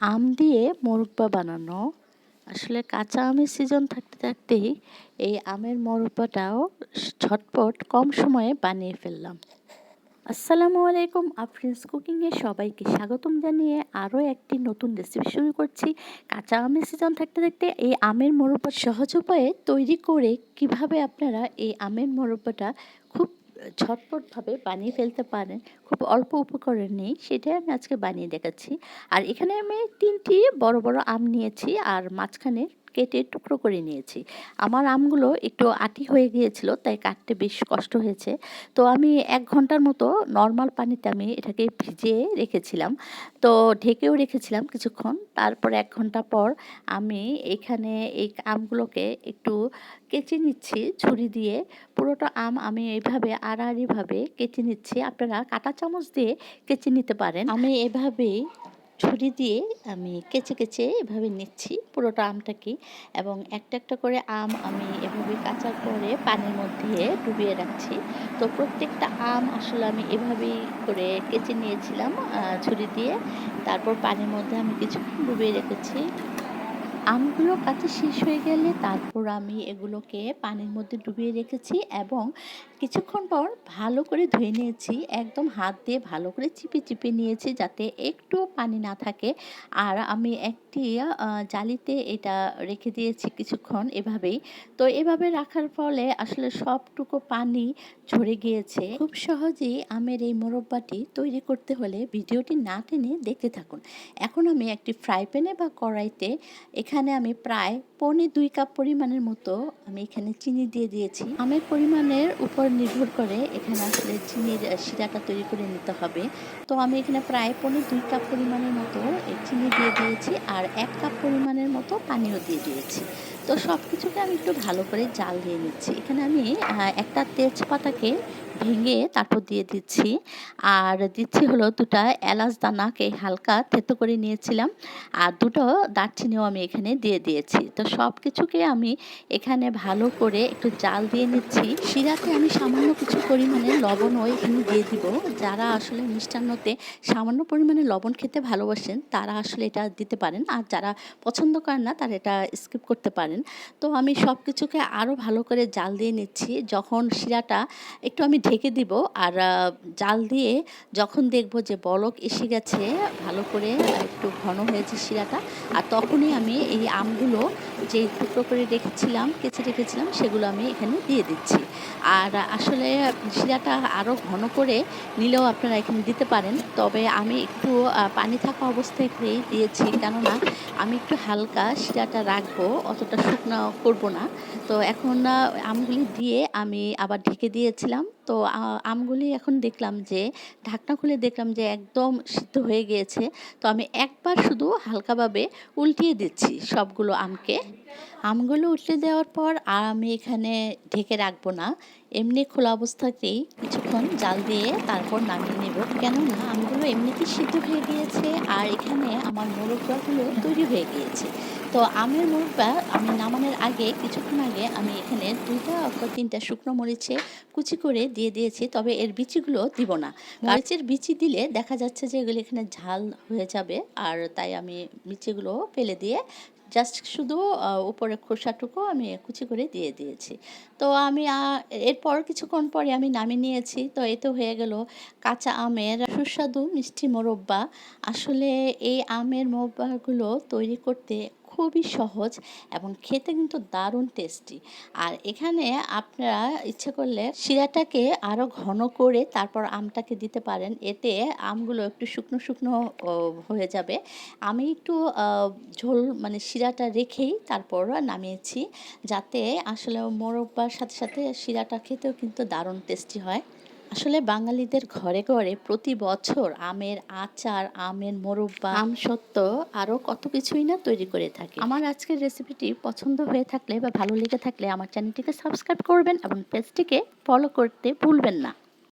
আম দিয়ে মোরব্বা বানানো। আসলে কাঁচা আমের সিজন থাকতে থাকতেই এই আমের মোরব্বাটাও ঝটপট কম সময়ে বানিয়ে ফেললাম। আসসালামু আলাইকুম, আফরিন্স কুকিংয়ে সবাইকে স্বাগতম জানিয়ে আরও একটি নতুন রেসিপি শুরু করছি। কাঁচা আমের সিজন থাকতে থাকতে এই আমের মোরব্বা সহজ উপায়ে তৈরি করে কীভাবে আপনারা এই আমের মোরব্বাটা খুব ঝটপটভাবে বানিয়ে ফেলতে পারেন। খুব অল্প উপকরণ নেই, সেটাই আমি আজকে বানিয়ে দেখাচ্ছি। আর এখানে আমি তিনটি বড় বড় আম নিয়েছি, আর মাঝখানে কেটে টুকরো করে নিয়েছি। আমার আমগুলো একটু আটি হয়ে গিয়েছিল, তাই কাটতে বেশ কষ্ট হয়েছে। তো আমি এক ঘণ্টার মতো নর্মাল পানিতে আমি এটাকে ভিজিয়ে রেখেছিলাম। তো ঢেকেও রেখেছিলাম কিছুক্ষণ। তারপর এক ঘণ্টা পর আমি এখানে এই আমগুলোকে একটু কেচে নিচ্ছি, ছুরি দিয়ে। পুরোটা আম আমি এইভাবে আড়াআড়িভাবে কেচে নিচ্ছি। আপনারা কাঁটা চামচ দিয়ে কেচে নিতে পারেন। আমি এভাবেই ছুরি দিয়ে আমি কেচে কেচে এভাবে নিচ্ছি পুরোটা আমটাকে এবং একটা একটা করে আম আমি এভাবে কাঁচা করে পানির মধ্যে ডুবিয়ে রাখছি। তো প্রত্যেকটা আম আসলে আমি এভাবেই করে কেচে নিয়েছিলাম ছুরি দিয়ে। তারপর পানির মধ্যে আমি কিছুক্ষণ ডুবিয়ে রেখেছি। আমগুলো কাছে শেষ হয়ে গেলে তারপর আমি এগুলোকে পানির মধ্যে ডুবিয়ে রেখেছি এবং কিছুক্ষণ পর ভালো করে ধুয়ে নিয়েছি। একদম হাত দিয়ে ভালো করে চিপে চিপে নিয়েছি যাতে একটু পানি না থাকে। আর আমি একটি জালিতে এটা রেখে দিয়েছি কিছুক্ষণ এভাবেই। তো এভাবে রাখার ফলে আসলে সবটুকু পানি ঝরে গিয়েছে। খুব সহজেই আমের এই মোরব্বাটি তৈরি করতে হলে ভিডিওটি না টেনে দেখতে থাকুন। এখন আমি একটি ফ্রাই প্যানে বা কড়াইতে এখানে আমি প্রায় পৌনে দুই কাপ পরিমাণের মতো আমি এখানে চিনি দিয়ে দিয়েছি। আমের পরিমাণের উপর নির্ভর করে এখানে আসলে চিনির শিরাটা তৈরি করে নিতে হবে। তো আমি এখানে প্রায় পৌনে দুই কাপ পরিমাণের মতো চিনি দিয়ে দিয়েছি আর এক কাপ পরিমাণের মতো পানিও দিয়ে দিয়েছি। তো সব কিছুকে আমি একটু ভালো করে জাল দিয়ে নিচ্ছি। এখানে আমি একটা তেজপাতাকে ভেঙে তারপর দিয়ে দিচ্ছি। আর দিচ্ছি হলো দুটা এলাচ দানাকে হালকা থেতো করে নিয়েছিলাম। আর দুটো দারচিনিও আমি এখানে দিয়ে দিয়েছি। তো সব কিছুকে আমি এখানে ভালো করে একটু জাল দিয়ে নিচ্ছি। শিরাতে আমি সামান্য কিছু পরিমাণে লবণও এখানে দিয়ে দিব। যারা আসলে মিষ্টান্নতে সামান্য পরিমাণে লবণ খেতে ভালোবাসেন, তারা আসলে এটা দিতে পারেন। আর যারা পছন্দ করেন না, তারা এটা স্কিপ করতে পারেন। তো আমি সব কিছুকে আরও ভালো করে জাল দিয়ে নিচ্ছি। যখন শিরাটা একটু আমি ঢেকে দিব আর জাল দিয়ে যখন দেখব যে বলক এসে গেছে, ভালো করে একটু ঘন হয়েছে শিরাটা, আর তখনই আমি এই আমগুলো যে টুকরো করে রেখেছিলাম, কেচে রেখেছিলাম, সেগুলো আমি এখানে দিয়ে দিচ্ছি। আর আসলে শিরাটা আরও ঘন করে নিলেও আপনারা এখানে দিতে পারেন। তবে আমি একটু পানি থাকা অবস্থায় এখানেই দিয়েছি, কেননা আমি একটু হালকা শিরাটা রাখব, অতটা শুকনো করব না। তো এখন আমগুলি দিয়ে আমি আবার ঢেকে দিয়েছিলাম। তো আমগুলি এখন দেখলাম যে, ঢাকনা খুলে দেখলাম যে একদম সিদ্ধ হয়ে গিয়েছে। তো আমি একবার শুধু হালকাভাবে উল্টিয়ে দিচ্ছি সবগুলো আমকে। আমগুলো উল্টে দেওয়ার পর আর আমি এখানে ঢেকে রাখব না। এমনি খোলা অবস্থাতেই কিছুক্ষণ জাল দিয়ে তারপর নামিয়ে নেব। কেননা আমগুলো এমনিতেই সিদ্ধ হয়ে গিয়েছে আর এখানে আমার মোরগগুলো তৈরি হয়ে গিয়েছে। তো আমের মুরগা আমি নামানোর আগে কিছুক্ষণ আগে আমি এখানে দুইটা অথবা তিনটা শুকনো মরিচে কুচি করে দিয়ে দিয়েছি, তবে এর বিচিগুলো দিব না। মরিচের বিচি দিলে দেখা যাচ্ছে যে এগুলো এখানে ঝাল হয়ে যাবে আর তাই আমি বিচিগুলো ফেলে দিয়ে জাস্ট শুধু উপরে খোসাটুকু আমি কুচি করে দিয়ে দিয়েছি। তো আমি এরপর কিছুক্ষণ পরে আমি নামিয়ে নিয়েছি। তো এ তো হয়ে গেল কাঁচা আমের সুস্বাদু মিষ্টি মোরব্বা। আসলে এই আমের মোরব্বাগুলো তৈরি করতে খুবই সহজ এবং খেতে কিন্তু দারুণ টেস্টি আর এখানে আপনারা ইচ্ছে করলে শিরাটাকে আরও ঘন করে তারপর আমটাকে দিতে পারেন। এতে আমগুলো একটু শুকনো শুকনো হয়ে যাবে। আমি একটু ঝোল মানে শিরাটা রেখেই তারপর নামিয়েছি, যাতে আসলে মোরব্বার সাথে সাথে শিরাটা খেতেও কিন্তু দারুণ টেস্টি হয়। আসলে বাঙালিদের ঘরে ঘরে প্রতি বছর আমের আচার, আমের মোরব্বা, আম সত্য আরও কত কিছুই না তৈরি করে থাকে। আমার আজকের রেসিপিটি পছন্দ হয়ে থাকলে বা ভালো লেগে থাকলে আমার চ্যানেলটিকে সাবস্ক্রাইব করবেন এবং পেজটিকে ফলো করতে ভুলবেন না।